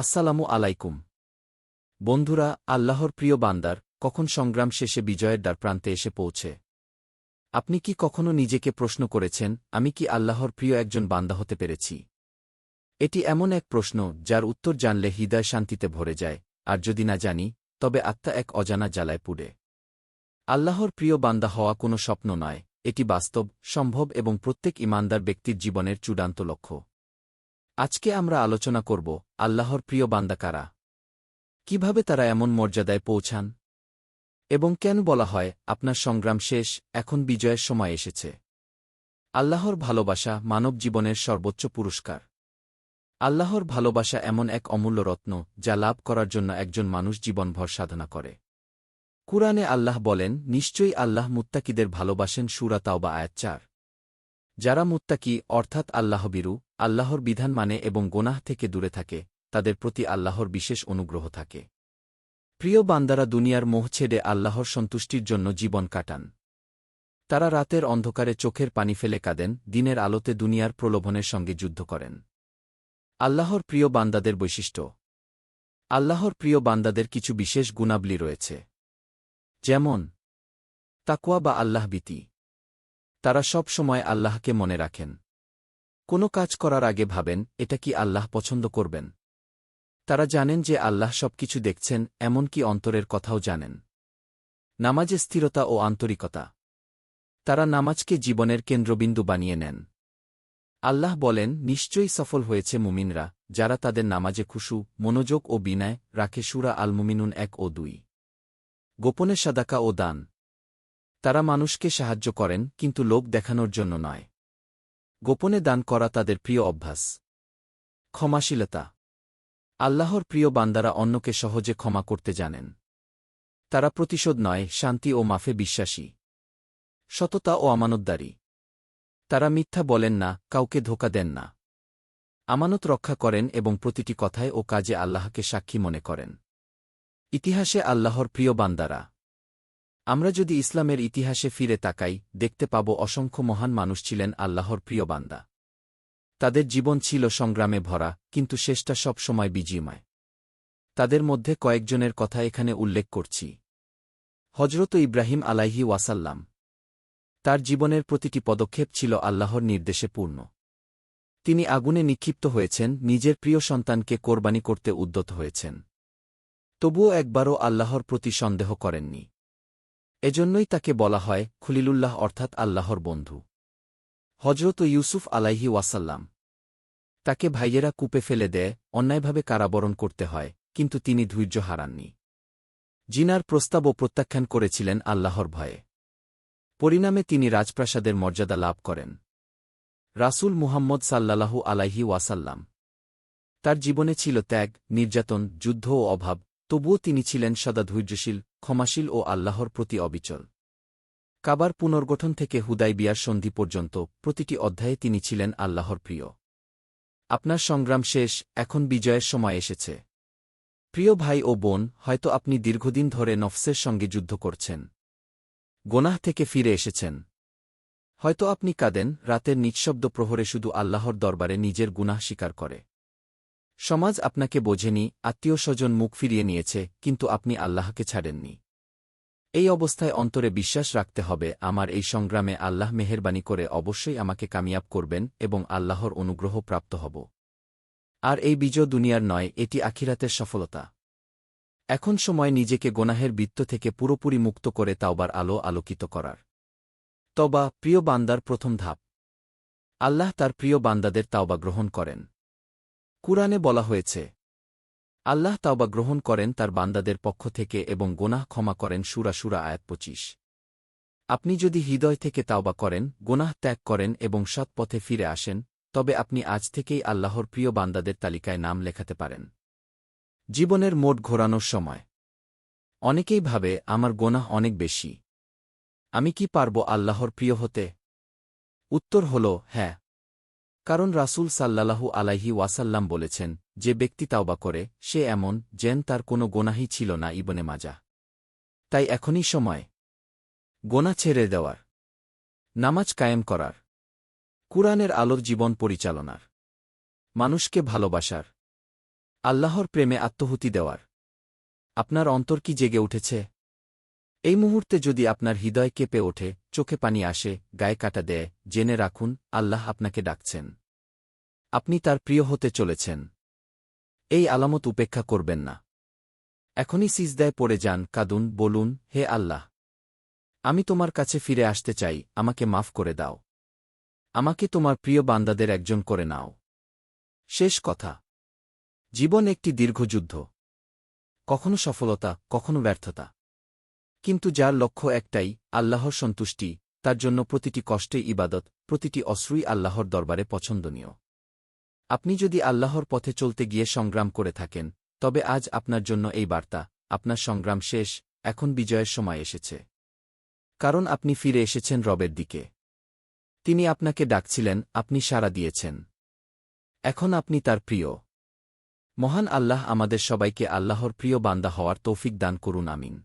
আসসালামু আলাইকুম। বন্ধুরা, আল্লাহর প্রিয় বান্দার, কখন সংগ্রাম শেষে বিজয়ের দ্বার প্রান্তে এসে পৌঁছে? আপনি কি কখনো নিজেকে প্রশ্ন করেছেন, আমি কি আল্লাহর প্রিয় একজন বান্দা হতে পেরেছি? এটি এমন এক প্রশ্ন, যার উত্তর জানলে হৃদয় শান্তিতে ভরে যায়, আর যদি না জানি, তবে আত্মা এক অজানা জ্বালায় পুড়ে। আল্লাহর প্রিয় বান্দা হওয়া কোনো স্বপ্ন নয়, এটি বাস্তব, সম্ভব এবং প্রত্যেক ইমানদার ব্যক্তির জীবনের চূড়ান্ত লক্ষ্য। আজকে আমরা আলোচনা করব আল্লাহর প্রিয় বান্দা কারা? কীভাবে তারা এমন মর্যাদায় পৌঁছান? এবং কেন বলা হয় আপনার সংগ্রাম শেষ, এখন বিজয়ের সময় এসেছে? আল্লাহর ভালোবাসা মানব জীবনের সর্বোচ্চ পুরস্কার। আল্লাহর ভালোবাসা এমন এক অমূল্য রত্ন যা লাভ করার জন্য একজন মানুষ জীবনভর সাধনা করে। কুরআনে আল্লাহ বলেন, নিশ্চয়ই আল্লাহ মুত্তাকিদের ভালোবাসেন সুরা তাওবা আয়াত চার। যারা মুত্তাকি, অর্থাৎ আল্লাহবিরু আল্লাহর বিধান মানে এবং গোনাহ থেকে দূরে থাকে, তাদের প্রতি আল্লাহর বিশেষ অনুগ্রহ থাকে। প্রিয় বান্দারা দুনিয়ার মোহ ছেড়ে আল্লাহর সন্তুষ্টির জন্য জীবন কাটান। তারা রাতের অন্ধকারে চোখের পানি ফেলে কাঁদেন, দিনের আলোতে দুনিয়ার প্রলোভনের সঙ্গে যুদ্ধ করেন। আল্লাহর প্রিয় বান্দাদের বৈশিষ্ট্য। আল্লাহর প্রিয় বান্দাদের কিছু বিশেষ গুণাবলী রয়েছে। যেমন তাকুয়া বা আল্লাহবিতি। তারা সব সময় আল্লাহকে মনে রাখেন। কোনো কাজ করার আগে ভাবেন, এটা কি আল্লাহ পছন্দ করবেন? তারা জানেন যে আল্লাহ সবকিছু দেখছেন, এমনকি অন্তরের কথাও জানেন। নামাজে স্থিরতা ও আন্তরিকতা। তারা নামাজকে জীবনের কেন্দ্রবিন্দু বানিয়ে নেন। আল্লাহ বলেন, নিশ্চয়ই সফল হয়েছে মুমিনরা, যারা তাদের নামাজে খুশু, মনোযোগ ও বিনায় রাখে সুরা আল মুমিনুন এক ও দুই। গোপনে সাদাকা ও দান। তারা মানুষকে সাহায্য করেন, কিন্তু লোক দেখানোর জন্য নয়। গোপনে দান করা তাদের প্রিয় অভ্যাস। ক্ষমাশীলতা। আল্লাহর প্রিয় বান্দারা অন্যকে সহজে ক্ষমা করতে জানেন। তারা প্রতিশোধ নয়, শান্তি ও মাফে বিশ্বাসী। সততা ও আমানতদারী। তারা মিথ্যা বলেন না, কাউকে ধোকা দেন না। আমানত রক্ষা করেন এবং প্রতিটি কথায় ও কাজে আল্লাহকে সাক্ষী মনে করেন। ইতিহাসে আল্লাহর প্রিয় বান্দারা। আমরা যদি ইসলামের ইতিহাসে ফিরে তাকাই, দেখতে পাব অসংখ্য মহান মানুষ ছিলেন আল্লাহর প্রিয় বান্দা। তাদের জীবন ছিল সংগ্রামে ভরা, কিন্তু শেষটা সব সময় বিজয়ময় তাদের মধ্যে কয়েকজনের কথা এখানে উল্লেখ করছি। হজরত ইব্রাহিম আলাইহি ওয়াসাল্লাম। তার জীবনের প্রতিটি পদক্ষেপ ছিল আল্লাহর নির্দেশে পূর্ণ। তিনি আগুনে নিক্ষিপ্ত হয়েছেন, নিজের প্রিয় সন্তানকে কোরবানি করতে উদ্যত হয়েছেন। তবুও একবারও আল্লাহর প্রতি সন্দেহ করেননি। এজন্যই তাকে বলা হয় খুলিলুল্লাহ অর্থাৎ আল্লাহর বন্ধু। হজরত ইউসুফ আলাইহি ওয়াসাল্লাম তাকে ভাইয়েরা কূপে ফেলে দেয়, অন্যায়ভাবে কারাবরণ করতে হয়, কিন্তু তিনি ধৈর্য হারাননি। জিনার প্রস্তাবও প্রত্যাখ্যান করেছিলেন আল্লাহর ভয়ে। পরিণামে তিনি রাজপ্রাসাদের মর্যাদা লাভ করেন। রাসূল মুহাম্মদ সাল্লাল্লাহু আলাইহি ওয়াসাল্লাম তার জীবনে ছিল ত্যাগ, নির্যাতন, যুদ্ধ ও অভাব, তবুও তিনি ছিলেন সদা ধৈর্যশীল ক্ষমাশীল ও আল্লাহর প্রতি অবিচল। কাবার পুনর্গঠন থেকে হুদাই বিয়ার সন্ধি পর্যন্ত প্রতিটি অধ্যায়ে তিনি ছিলেন আল্লাহর প্রিয়। আপনার সংগ্রাম শেষ, এখন বিজয়ের সময় এসেছে। প্রিয় ভাই ও বোন, হয়তো আপনি দীর্ঘদিন ধরে নফসের সঙ্গে যুদ্ধ করছেন। গোনাহ থেকে ফিরে এসেছেন। হয়তো আপনি কাঁদেন, রাতের নিঃশব্দ প্রহরে শুধু আল্লাহর দরবারে নিজের গুনাহ স্বীকার করে। সমাজ আপনাকে বোঝেনি আত্মীয় স্বজন মুখ ফিরিয়ে নিয়েছে, কিন্তু আপনি আল্লাহকে ছাড়েননি। এই অবস্থায় অন্তরে বিশ্বাস রাখতে হবে, আমার এই সংগ্রামে আল্লাহ মেহেরবানি করে অবশ্যই আমাকে কামিয়াব করবেন এবং আল্লাহর অনুগ্রহ প্রাপ্ত হব। আর এই বিজয় দুনিয়ার নয়, এটি আখিরাতের সফলতা। এখন সময় নিজেকে গোনাহের বৃত্ত থেকে পুরোপুরি মুক্ত করে তাওবার আলো আলোকিত করার। তবা প্রিয় বান্দার প্রথম ধাপ। আল্লাহ তার প্রিয় বান্দাদের তাওবা গ্রহণ করেন। কুরআনে বলা হয়েছে, আল্লাহ তাওবা গ্রহণ করেন তার বান্দাদের পক্ষ থেকে এবং গোনাহ ক্ষমা করেন সুরা সুরা আয়াত পঁচিশ। আপনি যদি হৃদয় থেকে তাওবা করেন, গোনাহ ত্যাগ করেন এবং সৎ পথে ফিরে আসেন, তবে আপনি আজ থেকেই আল্লাহর প্রিয় বান্দাদের তালিকায় নাম লেখাতে পারেন। জীবনের মোট ঘোরানোর সময়। অনেকেই ভাবে, আমার গোনাহ অনেক বেশি। আমি কি পারব আল্লাহর প্রিয় হতে? উত্তর হল হ্যাঁ। কারণ রাসূল সাল্লাল্লাহু আলাইহি ওয়াসাল্লাম বলেছেন, যে ব্যক্তি তাওবা করে, সে এমন, যেন তার কোনো গোনাহি ছিল না ইবনে মাজা তাই এখনই সময়। গোনা ছেড়ে দেওয়ার। নামাজ কায়েম করার। কুরআনের আলোর জীবন পরিচালনার। মানুষকে ভালোবাসার। আল্লাহর প্রেমে আত্মহুতি দেওয়ার। আপনার অন্তর কি জেগে উঠেছে? এই মুহূর্তে যদি আপনার হৃদয় কেঁপে ওঠে, চোখে পানি আসে, গায়ে কাটা দেয়, জেনে রাখুন, আল্লাহ আপনাকে ডাকছেন। আপনি তার প্রিয় হতে চলেছেন। এই আলামত উপেক্ষা করবেন না। এখনই সিজদায় পড়ে যান, কাদুন, বলুন, হে আল্লাহ! আমি তোমার কাছে ফিরে আসতে চাই, আমাকে মাফ করে দাও। আমাকে তোমার প্রিয় বান্দাদের একজন করে নাও। শেষ কথা। জীবন একটি দীর্ঘ যুদ্ধ কখনো সফলতা, কখনো ব্যর্থতা। কিন্তু যার লক্ষ্য একটাই, আল্লাহর সন্তুষ্টি, তার জন্য প্রতিটি কষ্টে ইবাদত, প্রতিটি অশ্রুই আল্লাহর দরবারে পছন্দনীয়। আপনি যদি আল্লাহর পথে চলতে গিয়ে সংগ্রাম করে থাকেন, তবে আজ আপনার জন্য এই বার্তা, আপনার সংগ্রাম শেষ, এখন বিজয়ের সময় এসেছে। কারণ আপনি ফিরে এসেছেন রবের দিকে। তিনি আপনাকে ডাকছিলেন, আপনি সাড়া দিয়েছেন। এখন আপনি তার প্রিয়। মহান আল্লাহ আমাদের সবাইকে আল্লাহর প্রিয় বান্দা হওয়ার তৌফিক দান করুন, আমিন।